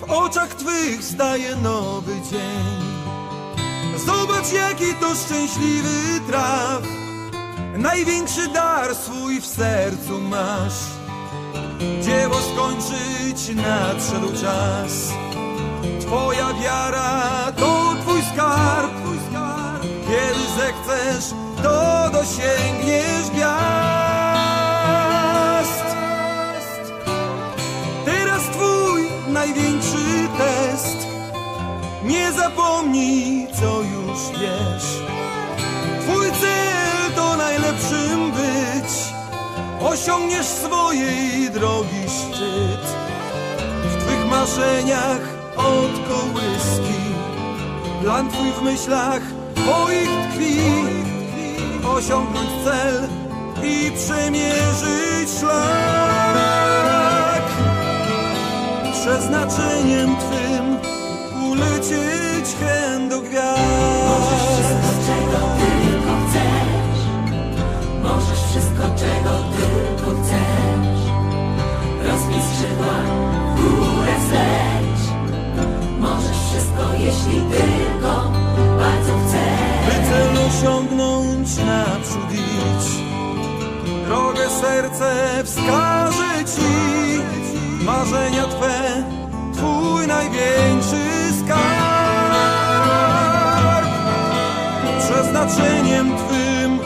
W oczach Twych staje nowy dzień. Zobacz, jaki to szczęśliwy traf. Największy dar swój w sercu masz. Dzieło skończyć nadszedł czas. Twoja wiara to Twój skarb. Kiedy zechcesz, to dosięgniesz największy test. Nie zapomnij, co już wiesz. Twój cel to najlepszym być. Osiągniesz swojej drogi szczyt. W Twych marzeniach od kołyski. Plan Twój w myślach Twoich tkwi. Osiągnąć cel i przemierzyć szlak. Przeznaczeniem Twym ulecieć chęt do gwiazd. Wszystko, czego tylko chcesz. Możesz wszystko, czego tylko chcesz. Rozwij skrzydła, w górę zleć Możesz wszystko, jeśli tylko bardzo chcesz. By cel osiągnąć naprzód idź. Drogę serce wskaże ci. Marzenia Twe, przeznaczeniem Twym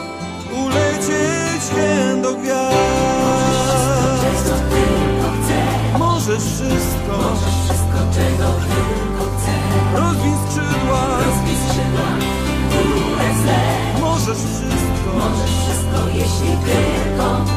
ulecieć hen do gwiazd. Możesz wszystko, możesz wszystko, czego tylko chcesz. Rozwij skrzydła, rozwij skrzydła, możesz wszystko, możesz wszystko, jeśli tylko